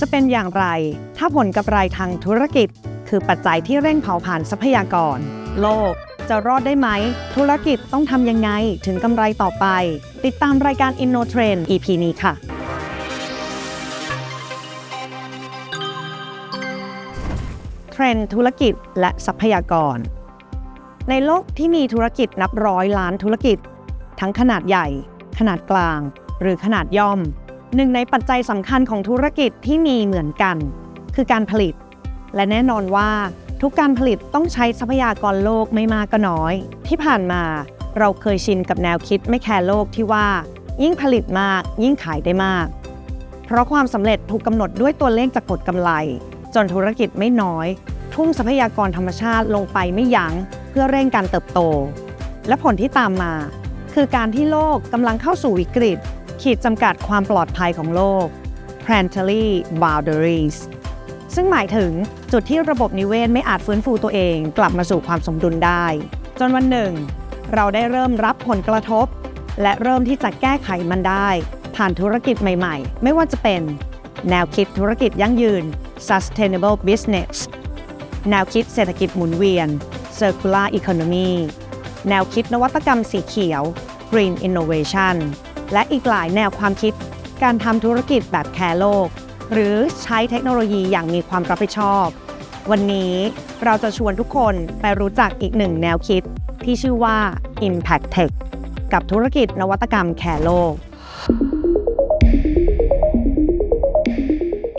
จะเป็นอย่างไร ถ้าผลกำไรทางธุรกิจ คือปัจจัยที่เร่งเผาผ่านทรัพยากร โลกจะรอดได้ไหม ธุรกิจต้องทำยังไงถึงกำไรต่อไป ติดตามรายการ InnoTrend EP นี้ค่ะ เทรนด์ธุรกิจและทรัพยากร ในโลกที่มีธุรกิจนับร้อยล้านธุรกิจ ทั้งขนาดใหญ่ ขนาดกลาง หรือขนาดย่อม หนึ่งในปัจจัยสำคัญของธุรกิจที่มีเหมือนกัน คือการผลิต และแน่นอนว่าทุกการผลิตต้องใช้ทรัพยากรโลกไม่มากก็น้อย ที่ผ่านมาเราเคยชินกับแนวคิดไม่แคร์โลกที่ว่า ยิ่งผลิตมากยิ่งขายได้มาก เพราะความสำเร็จถูกกำหนดด้วยตัวเลขจากผลกำไร จนธุรกิจไม่น้อย ทุ่มทรัพยากรธรรมชาติลงไปไม่ยั้ง เพื่อเร่งการเติบโต และผลที่ตามมา คือการที่โลกกำลังเข้าสู่วิกฤต ขีดจำกัดความปลอดภัยของโลก planetary boundaries ซึ่งหมายถึงจุดที่ระบบนิเวศไม่อาจฟื้นฟูตัวเองกลับมาสู่ความสมดุลได้ จนวันหนึ่ง เราได้เริ่มรับผลกระทบ และเริ่มที่จะแก้ไขมันได้ ผ่านธุรกิจใหม่ๆ ไม่ว่าจะเป็น แนวคิดธุรกิจยั่งยืน sustainable business แนวคิดเศรษฐกิจหมุนเวียน circular economy แนวคิดนวัตกรรมสีเขียว green innovation และอีกหลายแนวความคิด การทำธุรกิจแบบแคร์โลก หรือใช้เทคโนโลยีอย่างมีความรับผิดชอบ วันนี้เราจะชวนทุกคนไปรู้จักอีกหนึ่งแนวคิดที่ชื่อว่า Impact Tech กับธุรกิจนวัตกรรมแคร์โลก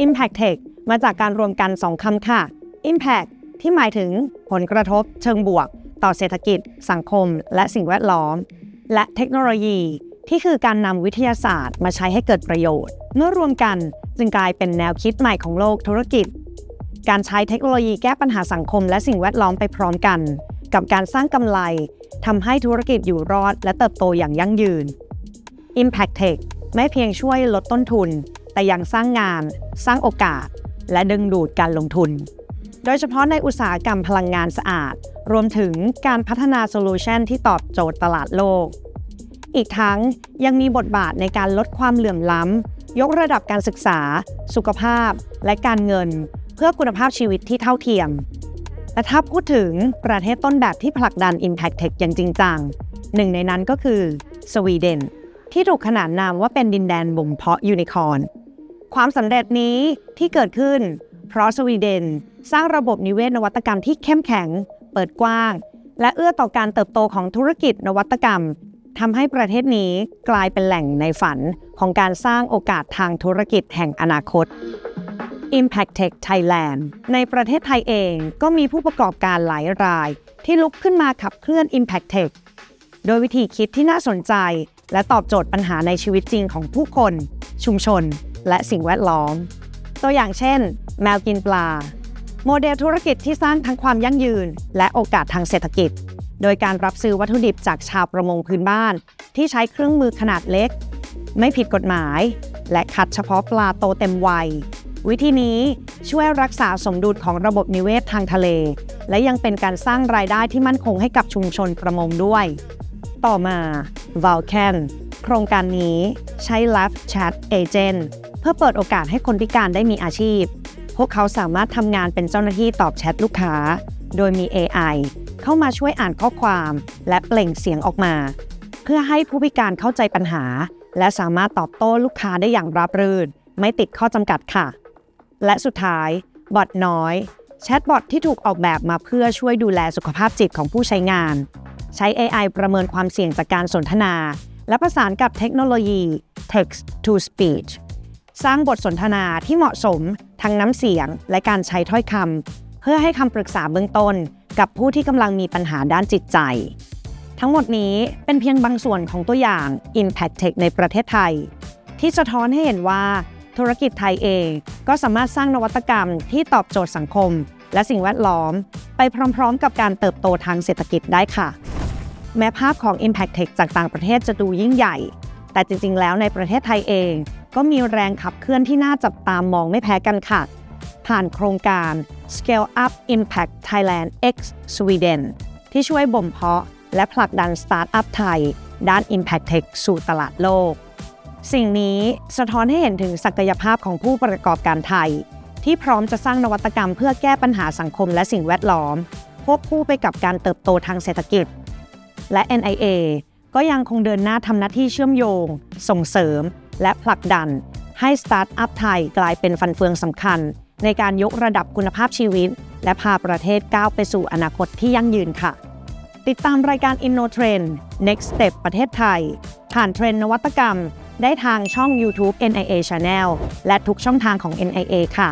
Impact Tech มาจากการรวมกัน 2คำค่ะ Impact ที่หมายถึงผลกระทบเชิงบวก ต่อเศรษฐกิจ สังคม และสิ่งแวดล้อม และเทคโนโลยี ที่คือการนำวิทยาศาสตร์มาใช้ให้เกิดประโยชน์ เมื่อรวมกันจึงกลายเป็นแนวคิดใหม่ของโลกธุรกิจ การใช้เทคโนโลยีแก้ปัญหาสังคมและสิ่งแวดล้อมไปพร้อมกัน กับการสร้างกำไรทำให้ธุรกิจอยู่รอด และเติบโตอย่างยั่งยืน Impact Tech ไม่เพียงช่วยลดต้นทุน แต่ยังสร้างงาน สร้างโอกาส และดึงดูดการลงทุน โดยเฉพาะในอุตสาหกรรมพลังงานสะอาด รวมถึงการพัฒนาโซลูชันที่ตอบโจทย์ตลาดโลก อีกทั้งยังมีบทบาทในการลดความเหลื่อมล้ำ ยกระดับการศึกษา สุขภาพ และการเงิน เพื่อคุณภาพชีวิตที่เท่าเทียม และถ้าพูดถึงประเทศต้นแบบที่ผลักดัน Impact Tech อย่างจริงจัง หนึ่งในนั้นก็คือสวีเดน ที่ถูกขนานนามว่าเป็นดินแดนบ่มเพาะยูนิคอร์นความสำเร็จนี้ที่เกิดขึ้น เพราะสวีเดน สร้างระบบนิเวศนวัตกรรมที่เข้มแข็ง เปิดกว้าง และเอื้อต่อการเติบโตของธุรกิจนวัตกรรม ทำให้ประเทศนี้กลายเป็นแหล่งในฝันของการสร้างโอกาสทางธุรกิจแห่งอนาคต Impact Tech Thailand ในประเทศไทยเองก็มีผู้ประกอบการหลายราย ที่ลุกขึ้นมาขับเคลื่อน Impact Tech โดยวิธีคิดที่น่าสนใจ และตอบโจทย์ปัญหาในชีวิตจริงของผู้คน ชุมชน และสิ่งแวดล้อม ตัวอย่างเช่น แมวกินปลา โมเดลธุรกิจที่สร้างทั้งความยั่งยืน และโอกาสทางเศรษฐกิจ โดยการรับซื้อวัตถุดิบจากชาวประมงพื้นบ้าน ที่ใช้เครื่องมือขนาดเล็ก ไม่ผิดกฎหมาย และคัดเฉพาะปลาโตเต็มวัย วิธีนี้ช่วยรักษาสมดุลของระบบนิเวศทางทะเล และยังเป็นการสร้างรายได้ที่มั่นคงให้กับชุมชนประมงด้วย ต่อมา Vulcan โครงการนี้ใช้ Live Chat Agent เพื่อเปิดโอกาสให้คนพิการได้มีอาชีพ พวกเขาสามารถทำงานเป็นเจ้าหน้าที่ตอบแชทลูกค้า โดยมี AI เข้ามาช่วยอ่านข้อความ และเปล่งเสียงออกมา เพื่อให้ผู้พิการเข้าใจปัญหา และสามารถตอบโต้ลูกค้าได้อย่างราบรื่น ไม่ติดข้อจำกัดค่ะ และสุดท้าย บอทน้อยแชทบอทที่ถูกออกแบบมาเพื่อช่วยดูแลสุขภาพจิตของผู้ใช้งาน ใช้ AI ประเมินความเสี่ยงจากการสนทนา และประสานกับเทคโนโลยี text to speech สร้างบทสนทนาที่เหมาะสม ทั้งน้ำเสียงและการใช้ถ้อยคำเพื่อให้คำปรึกษาเบื้องต้น กับผู้ที่กำลังมีปัญหาด้านจิตใจ ทั้งหมดนี้เป็นเพียงบางส่วนของตัวอย่าง Impact Tech ในประเทศไทย ที่สะท้อนให้เห็นว่าธุรกิจไทยเองก็สามารถสร้างนวัตกรรมที่ตอบโจทย์สังคม และสิ่งแวดล้อม ไปพร้อมๆ กับการเติบโตทางเศรษฐกิจได้ค่ะ แม้ภาพของ Impact Tech จากต่างประเทศจะดูยิ่งใหญ่ แต่จริงๆ แล้วในประเทศไทยเอง ก็มีแรงขับเคลื่อนที่น่าจับตามมองไม่แพ้กันค่ะ ผ่านโครงการ Scale Up Impact Thailand X Sweden ที่ช่วยบ่มเพาะและผลักดันสตาร์ทอัพไทย ด้าน Impact Tech สู่ตลาดโลก สิ่งนี้สะท้อนให้เห็นถึงศักยภาพของผู้ประกอบการไทย ที่พร้อมจะสร้างนวัตกรรมเพื่อแก้ปัญหาสังคมและสิ่งแวดล้อมควบคู่ไปกับการเติบโตทางเศรษฐกิจ และ NIA ก็ยังคงเดินหน้าทำหน้าที่เชื่อมโยง ส่งเสริม และผลักดันให้สตาร์ทอัพไทยกลายเป็นฟันเฟืองสำคัญ ในการยกระดับคุณภาพชีวิต และพาประเทศก้าวไปสู่อนาคตที่ยั่งยืนค่ะ ติดตามรายการ InnoTrend Next Step ประเทศไทย ผ่านเทรนด์นวัตกรรม ได้ทางช่อง YouTube NIA Channel และทุกช่องทางของ NIA ค่ะ